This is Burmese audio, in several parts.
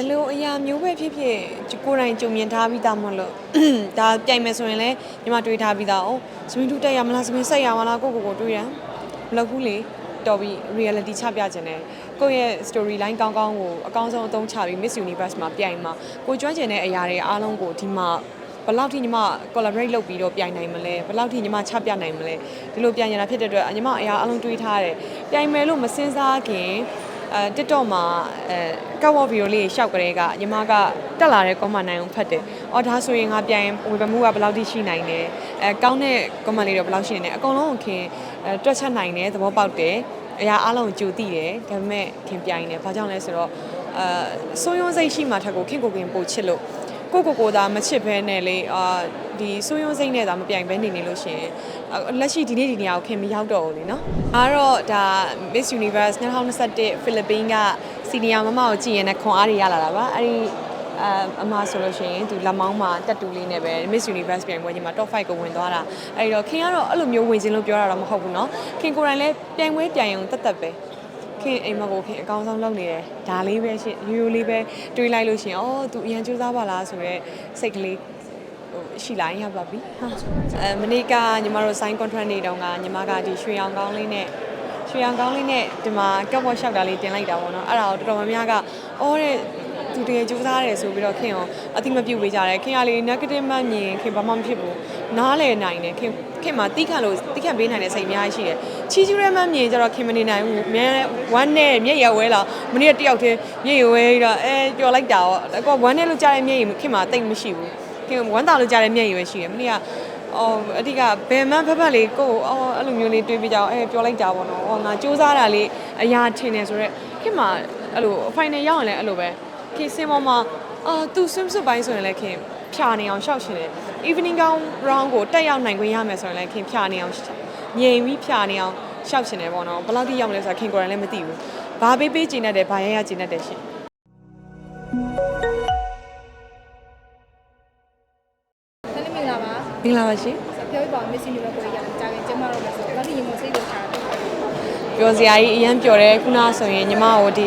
ယ်လိုအရာမျိုးပဲဖြစ်ဖြစ်ကိုယ်တိုင်ကြုံမြင်ထားပြီးသားမလို့ဒါပြိုင်မယ်ဆိုရင်လည်းညီမတွေးထားပြီးသား哦စမင်းတို့တက်ရမလားစမင်းဆက်ရမလားကိုကိုကိုတွေးရမလုပ်ဘူးလေတော်ပြီး reality ချပြခြင်းနဲ့ကိုယ့်ရဲ့ story line ကောင်းကောင်းကိုအကောင်းဆုံးအသုံးချပြီး Miss Universe မှာပြိုင်မှာကိုကျွမ်းကျင်တဲ့အရာတွေအားလုံးကိုဒီမှာဘယ်လောက်ထိညီမ collaborate လုပ်ပြီးတော့ပြိုင်နိုင်မလဲဘယ်လောက်ထိညီမချပြနိုင်မလဲဒီလိုပြိုင်ရတာဖြစ်တဲ့အတွက်ညီမအရာအားလုံးတွေးထားတယ်ပြိုင်မယ်လို့မစင်စားခင် အဲ TikTok မှာအဲကတ်ဝေါ်ဗီဒီယိုလေးရှောက်ကလေးကညီမကတက်လာတဲ့ comment နိုင်အောင်ဖတ်တယ်။အော်ဒါဆိုရင်ငါပြန်ဝေဖန်မှုကဘယ်လောက်ထိရှိနိုင်လဲ။အဲကောင်းတဲ့ comment လေးတော့ဘယ်လောက်ရှိနေလဲ။အကုန်လုံးကိုခင်အဲတွက်ချက်နိုင်တယ်သဘောပေါက်တယ်။အရာအားလုံးကိုကြိုသိတယ်။ဒါပေမဲ့ခင်ပြိုင်တယ်။ဘာကြောင့်လဲဆိုတော့အဲစိုးရုံးစိတ်ရှိမှထက်ကိုခင်ကိုခင်ပို့ချစ်လို့ ကိုကိုကိုသာမချစ်ဘဲနဲ့လေအာဒီစိုးရုံးစိတ်နဲ့သာမပြိုင်ဘဲနေနေလို့ရှိရင်အာလက်ရှိဒီနေ့ဒီနေရာကိုခင်မရောက်တော့ဘူးလေနော်။အားတော့ဒါ Miss Universe 2021ဖိလစ်ပင်းကစီနီယာမမကိုကြည့်ရင်လည်းခွန်အားတွေရလာတာပါ။အဲ့ဒီအအမဆိုလို့ရှိရင်သူလက်မောင်းမှာတက်တူလေးနဲ့ပဲ Miss Universe ပြိုင်ပွဲကြီးမှာ top 5ကိုဝင်သွားတာ။အဲ့ဒီတော့ခင်ကတော့အဲ့လိုမျိုးဝင်ခြင်းလို့ပြောတာတော့မဟုတ်ဘူးเนาะ။ခင်ကိုယ်တိုင်လည်းပြိုင်ပွဲပြိုင်အောင်တက်တက်ပဲ။ ခင်အိမ်မကိုခင်အကောင်းဆုံးလုပ်နေတယ်ဒါလေးပဲရှင်ရိုးရိုးလေးပဲတွေးလိုက်လို့ရှင်အော်သူအရန်ကြိုးစားပါလားဆိုတော့စိတ်ကလေးဟိုရှိလိုက်ရပါပြီဟာအဲမနေ့ကညီမတို့ sign contract နေတုန်းကညီမကဒီရွှေရောင်ကောင်းလေးနဲ့ရွှေရောင်ကောင်းလေးနဲ့ဒီမှာကပ်ဘော့ရှောက်တာလေးတင်လိုက်တာပေါ့နော်အဲ့ဒါကိုတော်တော်များများကအော်တဲ့သူတကယ်ကြိုးစားတယ်ဆိုပြီးတော့ခင်ရောအတိမပြုတ်ပေးကြတယ်ခင်ကလေး negative မှမြင်ခင်ဘာမှမဖြစ်ဘူးနားလည်နိုင်တယ်ခင် ခင်မှာတိခတ်လို့တိခတ်ပေးနိုင်တဲ့စိတ်အများကြီးရှိတယ်ချီးကျူးရဲမှမြင်ကြတော့ခင်မနေနိုင်ဘူးအများဝမ်းနဲ့မျက်ရဝဲလာမနေ့ကတယောက်တည်းမျက်ရဝဲပြီးတော့အဲကြော်လိုက်တာပေါ့အကောဝမ်းနဲ့လို့ကြားတဲ့မျက်ရည်ခင်မှာတိတ်မရှိဘူးခင်ဝမ်းသာလို့ကြားတဲ့မျက်ရည်ပဲရှိတယ်မနေ့ကအော်အတိကဘယ်မှဖက်ဖက်လေးကိုယ့်အော်အဲ့လိုမျိုးလေးတွေးပြီးကြအောင်အဲပြောလိုက်တာပေါ့နော်။အော်ငါစူးစမ်းတာလေးအရာထင်တယ်ဆိုတော့ခင်မှာအဲ့လို final ရောက်ရင်လည်းအဲ့လိုပဲခင်စင်ပေါ်မှာအာသူ swim suit ပိုင်းဆိုရင်လည်းခင်ဖြာနေအောင်ရှောက်ရှင်တယ် evening gown round ကိုတက်ရောက်နိုင်ခွင့်ရမယ်ဆိုရင်လည်းခင်ဖြာနေအောင်ငြိမ်ပြီးဖြာနေအောင်ရှောက်ရှင်တယ်ပေါ့နော်ဘယ်လောက်ထိရောက်မလဲဆိုတာခင်ကိုယ်တိုင်လည်းမသိဘူးဘာပေးပေးကျင်တတ်တယ်ဘာရရကျင်တတ်တယ်ရှင်တနေ့မင်္ဂလာပါမင်္ဂလာပါရှင်ပြောပြပါမစ်စီမျိုးကိုရအောင်ကြာခင်ကျမတို့လည်းဆိုတော့ဒီရင်မစိတ်လို့ထားတယ်ပျော်စရာကြီးအရင်ပျော်တယ်ခုနဆိုရင်ညီမကိုဒီ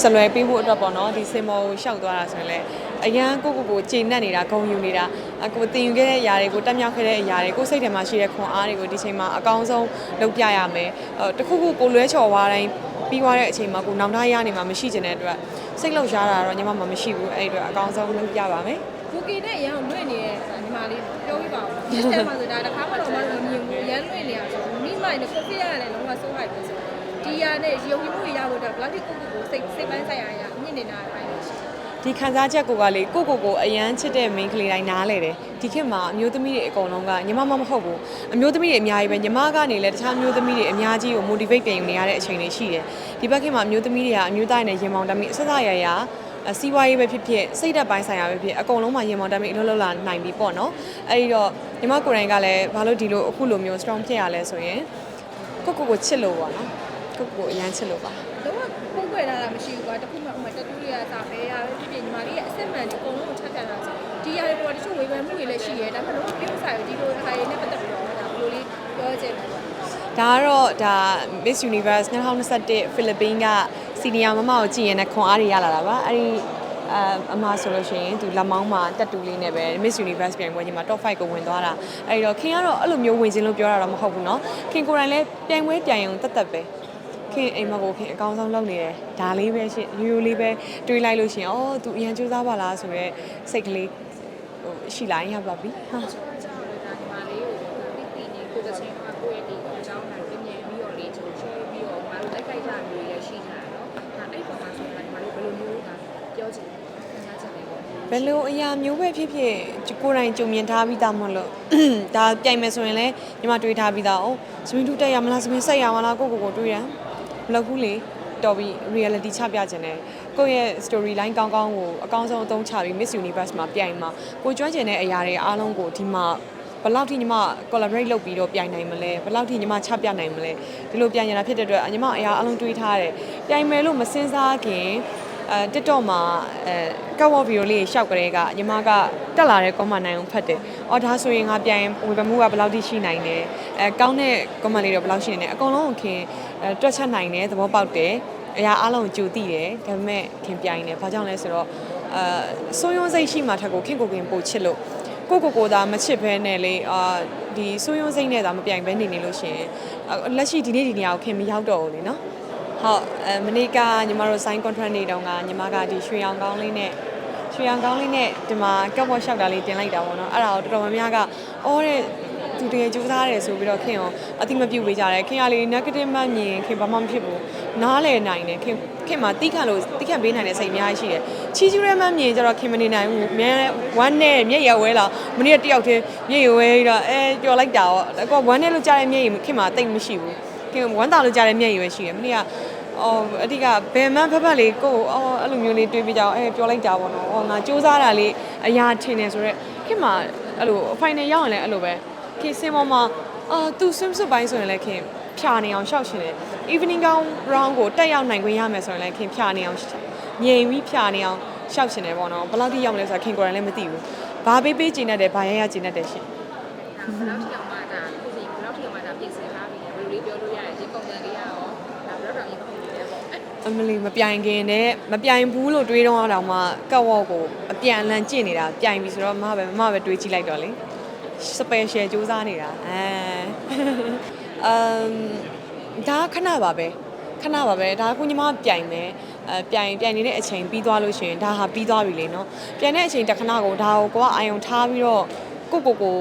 ဆလွယ်ပေးဖို့အတွက်ပေါ့နော်ဒီစင်မော်ကိုရှောက်သွားတာဆိုရင်လည်း အရန်ကိုကိုကိုချိန်နှက်နေတာဂုံယူနေတာအကိုတင်ယူခဲ့တဲ့အရာတွေကိုတက်မြောက်ခဲ့တဲ့အရာတွေကိုစိတ်ထဲမှာရှိတဲ့ခွန်အားတွေကိုဒီချိန်မှာအကောင်းဆုံးလုပ်ပြရမယ်အဲတခုခုကိုလွဲချော်သွားတိုင်းပြီးသွားတဲ့အချိန်မှာကိုနောင်တရနေမှာမရှိချင်တဲ့အတွက်စိတ်လှုပ်ရှားတာတော့ညီမမှမရှိဘူးအဲ့ဒီအတွက်အကောင်းဆုံးလုပ်ပြပါမယ်ဘူကီနဲ့ရအောင်လွင့်နေတဲ့ညီမလေးပြောပြပါဦးဒီထဲမှာဆိုတာတစ်ခါမှတော့မလို့မမြင်ဘူးရမ်းလွင့်နေရဆိုမိမိုင်းနဲ့ကိုဖီရတယ်လုံးဝစိုးရိုက်ပဲဆိုဒီရနဲ့ရုပ်ရည်မှုရဖို့တော့ဘလောက်ထိကိုကိုကိုစိတ်စိတ်ပိုင်းဆိုင်ရာရမြင့်နေတာပိုင်းလို့ရှိတယ် ဒီခံစားချက်ကိုကလေကိုကိုကိုအရန်ချစ်တဲ့ main ကလေးတိုင်းနားလေတယ်ဒီခေတ်မှာအမျိုးသမီးတွေအကုန်လုံးကညီမမမဟုတ်ဘူးအမျိုးသမီးတွေအများကြီးပဲညီမကနေလည်းတခြားအမျိုးသမီးတွေအများကြီးကို motivate ပြန်ယူနေရတဲ့အချိန်တွေရှိတယ်ဒီဘက်ခေတ်မှာအမျိုးသမီးတွေကအမျိုးသားတွေနဲ့ရင်မောင်တမီအဆက်ဆက်ရရအစီးပွားရေးပဲဖြစ်ဖြစ်စိတ်ဓာတ်ပိုင်းဆိုင်ရာပဲဖြစ်အကုန်လုံးမှာရင်မောင်တမီအလုပ်လုပ်လာနိုင်ပြီပေါ့နော်အဲ့ဒီတော့ညီမကိုယ်တိုင်ကလည်းဘာလို့ဒီလိုအခုလိုမျိုး strong ဖြစ်ရလဲဆိုရင်ကိုကိုကိုချစ်လို့ပေါ့နော်ကိုကိုကိုအရန်ချစ်လို့ပါ လုံးဝပုံကွယ်လာတာမရှိဘူးကွာတခုမှဥမာတတူးလေးကစာပဲရပဲဖြစ်ဖြစ်ညီမလေးရဲ့အစစ်မှန်ဒီအကုန်လုံးကိုချက်ပြတာဆိုဒီရတဲ့ပေါ်တချို့ဝေဖန်မှုတွေလည်းရှိရဲဒါပေမဲ့လုံးဝပြုံးဆိုင်ဒီလိုအခါရည်နဲ့ပတ်သက်ပြီးတော့ဒါဘယ်လိုလေးပြောချင်လဲပေါ့ ဒါကတော့ဒါ Miss Universe 2021ဖိလစ်ပင်းကစီနီယာမမကိုကြည့်ရင်လည်းခွန်အားတွေရလာတာပါအဲ့ဒီအအမဆိုလို့ရှိရင်သူလက်မောင်းမှာတက်တူလေးနဲ့ပဲ Miss Universe ပြိုင်ပွဲကြီးမှာ top 5ကိုဝင်သွားတာအဲ့ဒီတော့ခင်ကတော့အဲ့လိုမျိုးဝင်ခြင်းလို့ပြောတာတော့မဟုတ်ဘူးเนาะခင်ကိုယ်တိုင်လည်းပြိုင်ပွဲပြိုင်အောင်တက်တက်ပဲ ခင်အိမ်မကိုခင်အကောင်းဆုံးလုပ်နေတယ်ဒါလေးပဲရှင်ရိုးရိုးလေးပဲတွေးလိုက်လို့ရှင်အော်သူအရန်ကြိုးစားပါလားဆိုတော့စိတ်ကလေးဟိုရှိလိုက်ရပါပြီဟာကြောင့်လည်းဒါညီမလေးကိုတိတိနေကိုတစ်ချိန်မှာကိုယ့်ရဲ့ဒီအကြောင်းနဲ့ပြင်ပြန်ပြီးတော့လေးချိုးချဲပြီးတော့မတို့တိုက်ခိုက်တာမျိုးလည်းရှိကြတယ်နော်။ဒါအဲ့ပေါ်မှာဆိုရင်ညီမလေးဘယ်လိုမျိုးကပြောချင်လဲ။ငါချင်တယ်ပေါ့။ဘယ်လိုအရာမျိုးပဲဖြစ်ဖြစ်ကိုယ်တိုင်ကြုံမြင်ထားပြီးသားမလို့ဒါပြိုင်မယ်ဆိုရင်လည်းညီမတွေးထားပြီးသား哦စမင်းတို့တက်ရမလားစမင်းဆက်ရမလားကိုကိုကိုတွေးရ မလုပ်ဘူးလေတော်ပြီး reality ချပြခြင်းနဲ့ကိုယ့်ရဲ့ story line ကောင်းကောင်းကိုအကောင်းဆုံးအသုံးချပြီး Miss Universe မှာပြိုင်မှာကိုကျွမ်းကျင်တဲ့အရာတွေအားလုံးကိုဒီမှာဘယ်လောက်ထိညီမ collaborate လုပ်ပြီးတော့ပြိုင်နိုင်မလဲဘယ်လောက်ထိညီမချပြနိုင်မလဲဒီလိုပြိုင်ရတာဖြစ်တဲ့အတွက်ညီမအရာအလုံးတွေးထားတယ်ပြိုင်မယ်လို့မစင်စားခင် အဲ TikTok မှာအဲကတ်ဝေါ်ဗီဒီယိုလေးရှောက်ကလေးကညီမကတက်လာတဲ့ comment နိုင်အောင်ဖတ်တယ်။အော်ဒါဆိုရင်ငါပြန်ဝေဖန်မှုကဘယ်လောက်ထိရှိနိုင်လဲ။အဲကောင်းတဲ့ comment လေးတော့ဘယ်လောက်ရှိနေလဲ။အကုန်လုံးကိုခင်အဲတွက်ချက်နိုင်တယ်သဘောပေါက်တယ်။အရာအားလုံးကိုကြိုသိတယ်။ဒါပေမဲ့ခင်ပြိုင်တယ်။ဘာကြောင့်လဲဆိုတော့အာစိုးရုံးစိတ်ရှိမှထက်ကိုခင်ကိုခင်ပို့ချစ်လို့ကိုကိုကိုသာမချစ်ဘဲနဲ့လေအာဒီစိုးရုံးစိတ်နဲ့သာမပြိုင်ဘဲနေနေလို့ရှရင်အာလက်ရှိဒီနေ့ဒီနေရာကိုခင်မရောက်တော့ဘူးလေနော် ဟုတ်အဲမနေ့ကညီမတို့ sign contract နေတုန်းကညီမကဒီရွှေရောင်ကောင်းလေးနဲ့ရွှေရောင်ကောင်းလေးနဲ့ဒီမှာကပ်ဘော့လျှောက်တာလေးတင်လိုက်တာပေါ့နော်အဲ့ဒါကိုတော်တော်များများကအော်တဲ့သူတကယ်ကြိုးစားတယ်ဆိုပြီးတော့ခင်ရောအတိမပြုတ်ပေးကြတယ်ခင်ကလေး negative မှမြင်ခင်ဘာမှမဖြစ်ဘူးနားလည်နိုင်တယ်ခင်ခင်မှာတိခတ်လို့တိခတ်ပေးနိုင်တဲ့စိတ်အများကြီးရှိတယ်ချီကျူးရဲမှမြင်ကြတော့ခင်မနေနိုင်ဘူးမြန်ဝမ်းနဲ့မျက်ရဝဲလာမနေ့ကတယောက်တည်းမျက်ရဝဲပြီးတော့အဲကြော်လိုက်တာပေါ့အကောဝမ်းနဲ့လို့ကြားတဲ့မျက်ရည်ခင်မှာတိတ်မရှိဘူး ခင်ဝမ်းတာလို့ကြားတဲ့မျက်ရည်ပဲရှိတယ်မနေ့ကအော်အတိကဘယ်မှဖက်ဖက်လေးကိုအော်အဲ့လိုမျိုးလေးတွေးပြီးကြအောင်အဲပြောလိုက်တာပေါ့နော်။အော်ငါစူးစမ်းတာလေးအရာထင်တယ်ဆိုတော့ခင်မှာအဲ့လို final ရောက်ရင်လည်းအဲ့လိုပဲခင်စင်ပေါ်မှာအာသူ swim suit ပိုင်းဆိုရင်လည်းခင်ဖြာနေအောင်ရှောက်ရှင်တယ် evening gown round ကိုတက်ရောက်နိုင်ခွင့်ရမယ်ဆိုရင်လည်းခင်ဖြာနေအောင်ငြိမ်ပြီးဖြာနေအောင်ရှောက်ရှင်တယ်ပေါ့နော်ဘယ်လောက်ထိရောက်မလဲဆိုတာခင်ကိုယ်တိုင်လည်းမသိဘူးဘာပေးပေးကျင်တတ်တယ်ဘာရရကျင်တတ်တယ်ရှင်ဒါဘယ်လောက်ထိအောင်မှဒါကိုစီဘယ်လောက်ထိအောင်မှဒါပြင်ဆင်ထားပြီလဲဘယ်လိုလေးပြောလို့ရလဲဒီပုံစံလေးကရောဒါဘယ်တော့တောင်ရင်ပုံစံလေးပေါ့ အမလီမပြိုင်ခင်နဲ့မပြိုင်ဘူးလို့တွေးတော့တော့မှကတ်ဝေါ့ကိုအပြန်အလှန်ကြည့်နေတာပြိုင်ပြီဆိုတော့မပဲမပဲတွေးကြည့်လိုက်တော့လေ special စူးစမ်းနေတာအဲအမ်ဒါခဏပါပဲခဏပါပဲဒါကညီမပြိုင်မယ်အဲပြိုင်ပြိုင်နေတဲ့အချိန်ပြီးသွားလို့ရှိရင်ဒါဟာပြီးသွားပြီလေနော်ပြိုင်တဲ့အချိန်တစ်ခဏကိုဒါကိုကိုကအာယုံထားပြီးတော့ကိုကိုကို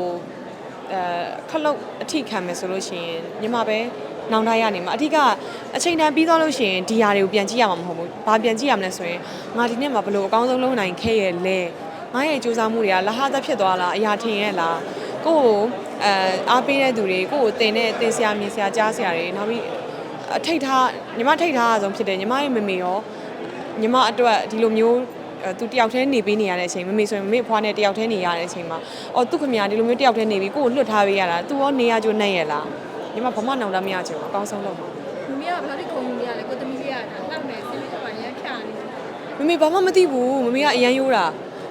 အဲခလုတ်အထိခံမယ်ဆိုလို့ရှိရင်ညီမပဲ နောင်တရနေမှာအထက်ကအချိန်တန်ပြီးသွားလို့ရှိရင်ဒီဟာတွေကိုပြန်ကြည့်ရမှာမဟုတ်ဘူး။ဘာပြန်ကြည့်ရမလဲဆိုရင်ငါဒီနေ့မှာဘလို့အကောင်းဆုံးလုပ်နိုင်ခဲ့ရဲ့လဲ။ငါရဲ့စူးစမ်းမှုတွေကလဟသက်ဖြစ်သွားလားအရာထင်ရဲ့လား။ကိုယ့်ကိုအဲအားပေးတဲ့သူတွေကိုယ့်ကိုတင်တဲ့တင်ဆရာမြင်ဆရာကြားဆရာတွေနောက်ပြီးအထိတ်ထားညီမထိတ်ထားရဆုံးဖြစ်တယ်ညီမရဲ့မမေရောညီမအတွက်ဒီလိုမျိုးအဲသူတယောက်တည်းနေပေးနေရတဲ့အချိန်မမေဆိုရင်မမေအဖွားနဲ့တယောက်တည်းနေရတဲ့အချိန်မှာအော်သူခမရဒီလိုမျိုးတယောက်တည်းနေပြီးကိုယ့်ကိုလွတ်ထားပေးရတာသူရောနေရကြိုးနဲ့ရဲ့လား ညီမဘာမှနောင်တမရချင်ဘူးအကောင်းဆုံးလုပ်မှာမမီးကဘယ်လောက်ထိခုံလို့ရလဲကိုသမီးလေးကဒါလှမယ်စိတ်လေးကရမ်းဖြာနေတယ်မမေဘာမှမသိဘူးမမေကအရန်ရိုးတာ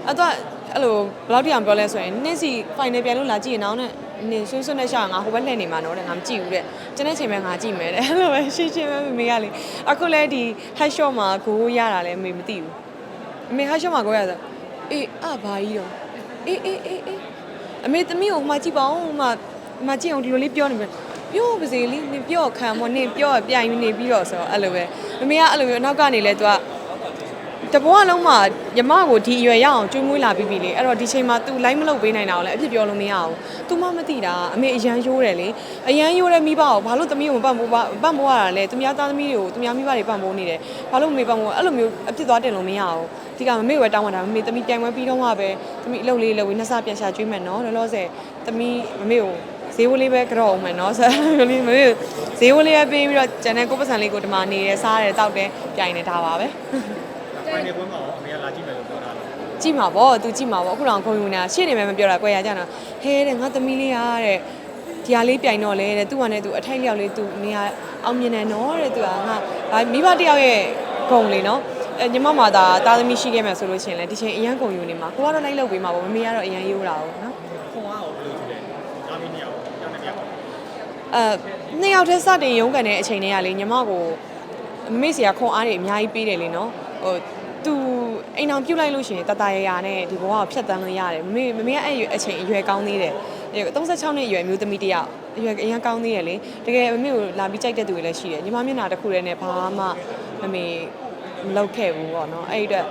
အဲ့တော့အဲ့လိုဘယ်လောက်တိအောင်ပြောလဲဆိုရင်နေ့စီ final ပြန်လို့လာကြည့်ရင်တော့နဲ့နင်ဆွန်းဆွန်းနဲ့ရှာငါဟိုဘက်လှည့်နေမှာနော်တဲ့ငါမကြည့်ဘူးတဲ့ကျွန်တဲ့ချိန်မှာငါကြည့်မယ်တဲ့အဲ့လိုပဲရှင်းရှင်းပဲမမေကလေအခုလဲဒီ head shot မှာဂိုးရတာလဲမမေမသိဘူးမမေ head shot မှာဂိုးရတာအေးအဘာကြီးတော့အေးအေးအေးအေးအမေသမီးကိုမှကြည့်ပါဦးမှမှကြည့်အောင်ဒီလိုလေးပြောနေမယ် ပြော့ပါစေလीနင်ပြော့ခံမနင်ပြော့ပြိုင်နေပြီးတော့ဆိုတော့အဲ့လိုပဲမမေကအဲ့လိုမျိုးနောက်ကနေလဲသူကတဘောအလုံးမှာညမကိုဒီအရွယ်ရအောင်ကျွေးမွေးလာပြီးပြီလေအဲ့တော့ဒီချိန်မှာ तू လိုက်မလုပ်ပေးနိုင်တာကိုလည်းအဖြစ်ပြောလို့မရဘူး तू မှမသိတာအမေအရန်ရိုးတယ်လေအရန်ရိုးတဲ့မိဘကိုဘာလို့သမီးကိုပံ့ပိုးပံ့ပိုးရတာလဲသူများသားသမီးတွေကိုသူများမိဘတွေပံ့ပိုးနေတယ်ဘာလို့မမေပံ့ပိုးအဲ့လိုမျိုးအဖြစ်သွားတင်လို့မရဘူးဒီကမမေပဲတောင်းတာမမေသမီးပြိုင်ပွဲပြီးတော့မှပဲသမီးအလုပ်လေးလုပ်ပြီးနှစ်ဆပြန်ရှာကျွေးမယ်နော်လောလောဆယ်သမီးမမေကို ဈေးဝလေးပဲကြောက်အောင်မယ်နော်ဆက်လေးမမေဈေးဝလေးပဲပေးပြီးတော့ကျန်တဲ့ကိုပတ်စံလေးကိုဒီမှာနေရစားရတယ်တောက်တယ်ပြိုင်နေတာပါပဲဖိုင်နယ်ပွဲမှာရောအမေကလာကြည့်မယ်လို့ပြောတာလားကြည့်မှာပေါ့ तू ကြည့်မှာပေါ့အခုတော့ခုံယူနေတာရှေ့နေမယ်မပြောတာကွယ်ရကြတော့ဟဲတဲ့ငါသမီးလေးအားတဲ့ဒီဟာလေးပြိုင်တော့လေတဲ့သူ့ဟာနဲ့သူအထိုက်လျောက်လေးသူနေရာအောင်မြင်တယ်နော်တဲ့သူကငါဘာမိဘတယောက်ရဲ့ဂုံလေးနော်အဲညီမမသာတာသမီရှိခဲ့မယ်ဆိုလို့ရှိရင်လည်းဒီချိန်အရန်ဂုံယူနေမှာကိုကတော့လိုက်လုပ်ပေးမှာပေါ့မမေကတော့အရန်ရိုးတာပေါ့နော်ခွန်အားရောဘယ်လိုကြည့်လဲကာမီနီယာရောကျောင်းနေမြောက် အဲနှစ်ယောက်တည်းစတင်ရုန်းကန်တဲ့အချိန်တွေကလေညီမကိုမမေ့စရာခွန်အားတွေအများကြီးပေးတယ်လေနော်ဟိုသူအိမ်အောင်ပြုတ်လိုက်လို့ရှိရင်တတရရာနဲ့ဒီဘဝကိုဖျက်တမ်းလို့ရတယ်မမေမမေကအဲ့အချိန်အရွယ်ကောင်းသေးတယ်36နှစ်အရွယ်မျိုးသမီးတစ်ယောက်အရွယ်အရင်ကောင်းသေးတယ်လေတကယ်မမေကိုလာပြီးကြိုက်တဲ့သူတွေလည်းရှိတယ်ညီမမျက်နှာတစ်ခုတည်းနဲ့ဘာမှမမေမလုပ်ခဲ့ဘူးပေါ့နော်အဲ့ဒီအတွက်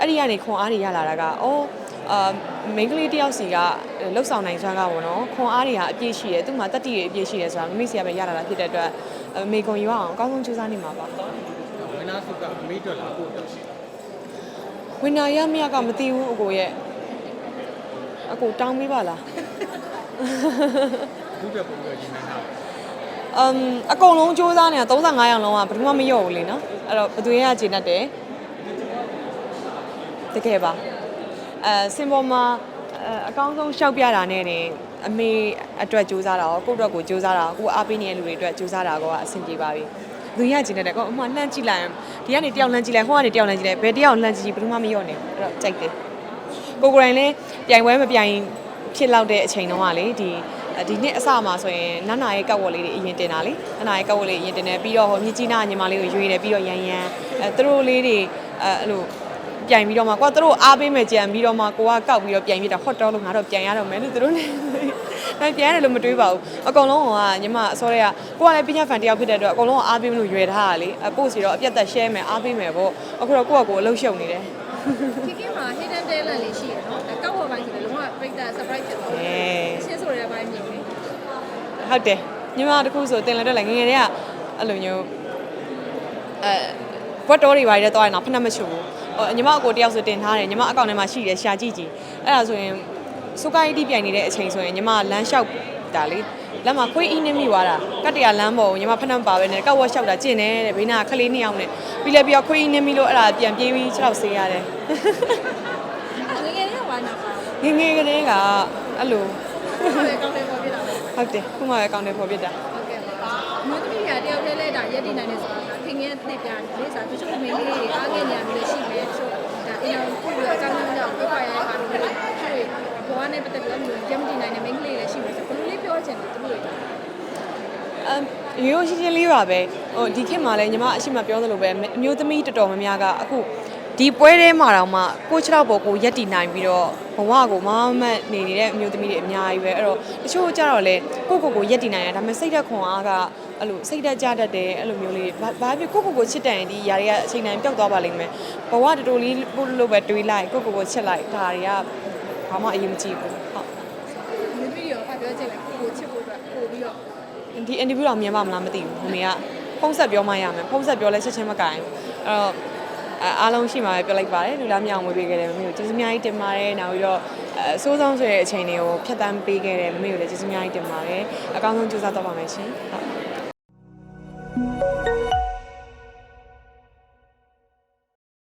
အဲ့ဒီကနေခွန်အားတွေရလာတာကအော် အာမိန်းကလေးတယောက်စီကလှုပ်ဆောင်နိုင်စွမ်းကပေါ့နော်ခွန်အားတွေကအပြည့်ရှိတယ်သူ့မှာတတိတွေအပြည့်ရှိတယ်ဆိုတာမမေစီကပဲရလာတာဖြစ်တဲ့အတွက်အမေကွန်ယူအောင်အကောင်းဆုံးကြိုးစားနေမှာပါဝင်းနာစုကအမေအတွက်လာဖို့တော့ရှိဝင်နာရမရကမသိဘူးအကိုရဲ့အကိုတောင်းပေးပါလားဘူးတက်ပုံတော့ရင်နေတာအမ်အကုန်လုံးစူးစမ်းနေတာ35ရောင်လုံးကဘယ်သူမှမရော့ဘူးလေနော်အဲ့တော့ဘယ်သူရဲ့ကဂျင်းတတ်တယ်တကယ်ပါ အဲစင်ပေါ်မှာအဲအကောင်းဆုံးရှောက်ပြတာနဲ့တင်အမေအတွက်စူးစမ်းတာရောကိုယ့်အတွက်ကိုစူးစမ်းတာရောကိုယ်အားပေးနေတဲ့လူတွေအတွက်စူးစမ်းတာကောအဆင်ပြေပါပြီလူရဂျင်းတတ်တယ်ကောအမှလှမ်းကြည့်လိုက်ရင်ဒီကနေတယောက်လှမ်းကြည့်လိုက်ဟိုကနေတယောက်လှမ်းကြည့်လိုက်ဘယ်တယောက်လှမ်းကြည့်ကြည့်ဘယ်သူမှမရော့နေဘူးအဲ့တော့ကြိုက်တယ်ကိုကိုယ်တိုင်လည်းပြိုင်ပွဲမပြိုင်ဖြစ်လောက်တဲ့အချိန်တုန်းကလေဒီဒီနှစ်အစမှာဆိုရင်နန္နာရဲ့ကောက်ဝက်လေးတွေအရင်တင်တာလေနန္နာရဲ့ကောက်ဝက်လေးအရင်တင်တယ်ပြီးတော့ဟိုမြကြီးနာညီမလေးကိုရွေးတယ်ပြီးတော့ရန်ရန်အဲသူတို့လေးတွေအဲအဲ့လို ပြိုင်ပြီးတော့မှကိုကသူတို့အားပေးမယ်ကြံပြီးတော့မှကိုကကောက်ပြီးတော့ပြိုင်ပြီးတော့ဟော့တော့လို့ငါတော့ပြိုင်ရတော့မယ်လို့သူတို့လည်းဒါပြိုင်ရတယ်လို့မတွေးပါဘူးအကုန်လုံးကညီမအစောတွေကကိုကလည်းပညာဖန်တယောက်ဖြစ်တဲ့အတွက်အကုန်လုံးအားပေးမလို့ရွယ်ထားတာလေအပို့စီတော့အပြတ်သက် share မယ်အားပေးမယ်ပေါ့အခုတော့ကိုကကိုအလုပ်ရှုပ်နေတယ်ခေခေမှာ hidden talent လေးရှိရနော်ဒါကောက်ဝပိုင်းဆိုတယ်လုံးဝပြိတ္တာ surprise ဖြစ်သွားအဲတယ်ရှင်းဆိုတဲ့အပိုင်းမြင်တယ်ဟုတ်တယ်ညီမတခုဆိုတင်လာတော့လည်းငယ်ငယ်တည်းကအဲ့လိုမျိုးအဲဘတ်တော်တွေပါရတဲ့တော့ရင်တော့ဖနှက်မချူဘူးဟို ညီမအကိုတယောက်ဆိုတင်ထားတယ်ညီမအကောင့်ထဲမှာရှိတယ်ရှာကြည့်ကြည့်အဲ့ဒါဆိုရင်စုကိုင်းတီးပြိုင်နေတဲ့အချိန်ဆိုရင်ညီမလမ်းလျှောက်တာလေလက်မှာခွေးအင်းနေမိသွားတာကတ္တရာလမ်းပေါ်ကိုညီမဖနှက်မပါပဲနဲ့ကောက်ဝက်လျှောက်တာကျင့်တယ်တဲ့ဘေးနာကလေးနှစ်ယောက်နဲ့ပြီးလဲပြီးတော့ခွေးအင်းနေမိလို့အဲ့ဒါပြန်ပြေးပြီးခြေထောက်ဆေးရတယ်ငယ်ငယ်လေးကဝါနာပါငယ်ငယ်ကလေးကအဲ့လိုဘူးဟုတ်တယ်ကောင်းတယ်ပေါ်ပြတာပဲဟုတ်တယ်ခုမှပဲအကောင့်ထဲပေါ်ပြတာ ဟုတ်ကဲ့ပါမြို့သမီးတွေကတယောက်တည်းလဲဒါရက်တည်နိုင်နေဆိုတာကခင်ဗျားသိပြတယ်လေစာတချို့မိန်းကလေးတွေအားငယ်နေရတယ်ရှိမယ်တချို့ဒါအင်တာပို့ပြီးအကြောင်းကြောင့်ပြပါရတဲ့အခါမျိုးတွေဘဝနဲ့ပတ်သက်ပြီးတော့ရက်မတည်နိုင်တဲ့မိန်းကလေးတွေလည်းရှိမယ်ဆိုဘယ်လိုလေးပြောချင်တယ်သူတို့တွေအမ်ရိုးရိုးရှင်းရှင်းလေးပါပဲဟိုဒီခေတ်မှာလည်းညီမအရှိမပြောသလိုပဲအမျိုးသမီးတော်တော်များများကအခု ဒီပွဲထဲမှာတော့မှကိုချတော့ပေါ်ကိုရက်တည်နိုင်ပြီးတော့ဘဝကိုမမမတ်နေနေတဲ့အမျိုးသမီးတွေအများကြီးပဲအဲ့တော့တချို့ကြတော့လေကိုကိုကိုရက်တည်နိုင်တယ်ဒါပေမဲ့စိတ်သက်ခွန်အားကအဲ့လိုစိတ်သက်ကြတတ်တယ်အဲ့လိုမျိုးလေးဘာဘာဖြစ်ကိုကိုကိုချစ်တယ်ဒီຢာတွေကအချိန်တိုင်းပျောက်သွားပါလိမ့်မယ်ဘဝတူတူလေးပို့လို့ပဲတွေးလိုက်ကိုကိုကိုချစ်လိုက်ဒါတွေကဘာမှအရေးမကြီးဘူးဟုတ်မြို့သမီးတွေကဖတ်ပြောချင်တယ်ကိုကိုချစ်ဖို့အတွက်ပို့ပြီးတော့ဒီ interview တော့မြင်ပါမလားမသိဘူးမမေကဖုံးဆက်ပြောမှရမယ်ဖုံးဆက်ပြောလဲချက်ချင်းမကင်ဘူးအဲ့တော့ အဲအားလုံးရှိမှပဲပြောလိုက်ပါတယ်လူလားမြောင်ဝေးပေးခဲ့တယ်မမေကိုကျေးဇူးအများကြီးတင်ပါတယ်နောက်ပြီးတော့အဲအဆိုးဆုံးဆိုတဲ့အချိန်တွေကိုဖျက်ဆီးပေးခဲ့တယ်မမေကိုလည်းကျေးဇူးအများကြီးတင်ပါတယ်အကောင်းဆုံးကြိုးစားတော့ပါမယ်ရှင်ဟုတ်